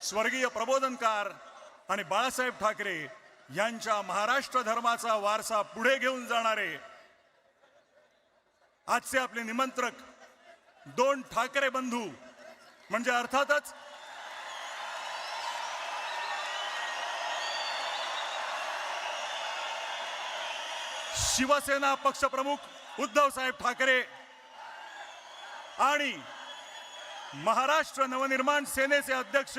स्वर्गीय प्रबोधनकार आणि बाळासाहेब ठाकरे यांच्या महाराष्ट्र धर्माचा वारसा पुढे घेऊन जाणारे आजचे आपले निमंत्रक दोन ठाकरे बंधू म्हणजे अर्थातच शिवसेना पक्षप्रमुख उद्धव साहेब ठाकरे आणि महाराष्ट्र नवनिर्माण सेनेचे अध्यक्ष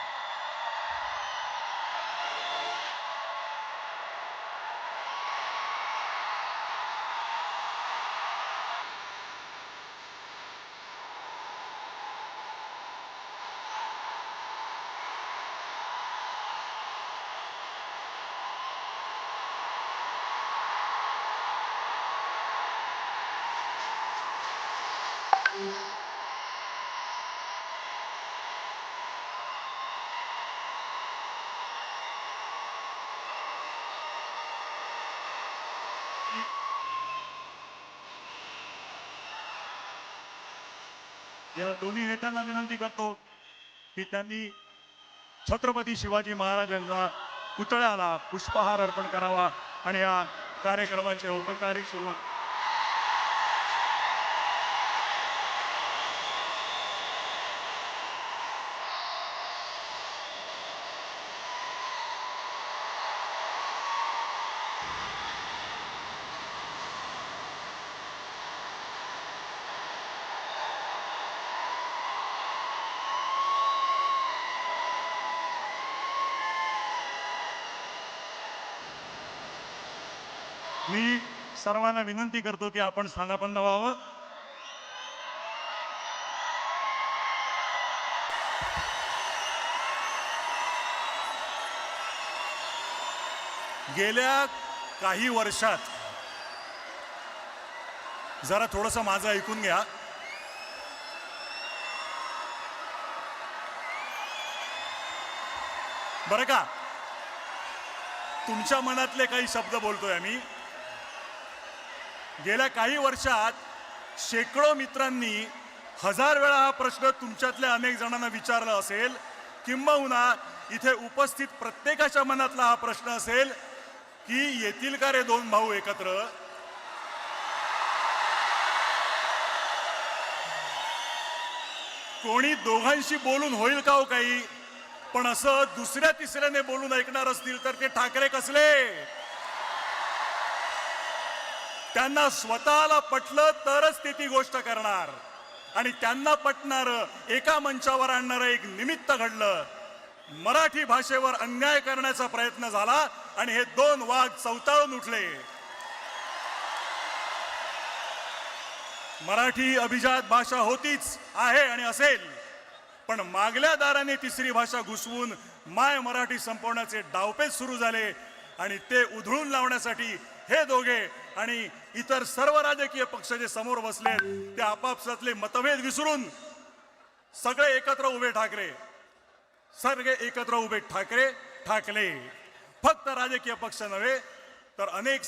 या दोन्ही नेत्यांना विनंती करतो की त्यांनी छत्रपती शिवाजी महाराजांना पुतळ्याला पुष्पहार अर्पण करावा आणि या कार्यक्रमाचे औपचारिक सुरुवात मी सर्वांना विनंती करतो की आपण स्थानापन्न व्हावं गेल्या काही वर्षात जरा थोडस माझं ऐकून घ्या. बरं का? तुमच्या मनातले काही शब्द बोलतोय आम्ही. गेल्या काही वर्षात शेकडो मित्रांनी हजार वेळा हा प्रश्न तुमच्यातल्या अनेक जणांना विचारला असेल किंबहुना इथे उपस्थित प्रत्येकाच्या मनातला हा प्रश्न असेल की येतील का रे दोन भाऊ एकत्र? कोणी दोघांशी बोलून होईल का हो काही? पण असं दुसऱ्या तिसऱ्याने बोलून ऐकणार असतील तर ते ठाकरे कसले? त्यांना स्वतःला पटलं तरच ते ती गोष्ट करणार. आणि त्यांना पटणार एका मंचावर आणणारं एक निमित्त घडलं. मराठी भाषेवर अन्याय करण्याचा प्रयत्न झाला आणि हे दोन वाघ चवताळून उठले. मराठी अभिजात भाषा होतीच आहे आणि असेल. पण मागल्या दाराने तिसरी भाषा घुसवून माय मराठी संपवण्याचे डावपेच सुरू झाले आणि ते उधळून लावण्यासाठी हे दोघे आणि इतर सर्व राजकीय पक्ष जे समोर बसले ते आपापसातले मतभेद विसरून सगळे एकत्र उभे ठाकरे. सगळे एकत्र उभे ठाकरे ठाकले. फक्त राजकीय पक्ष नव्हे तर अनेक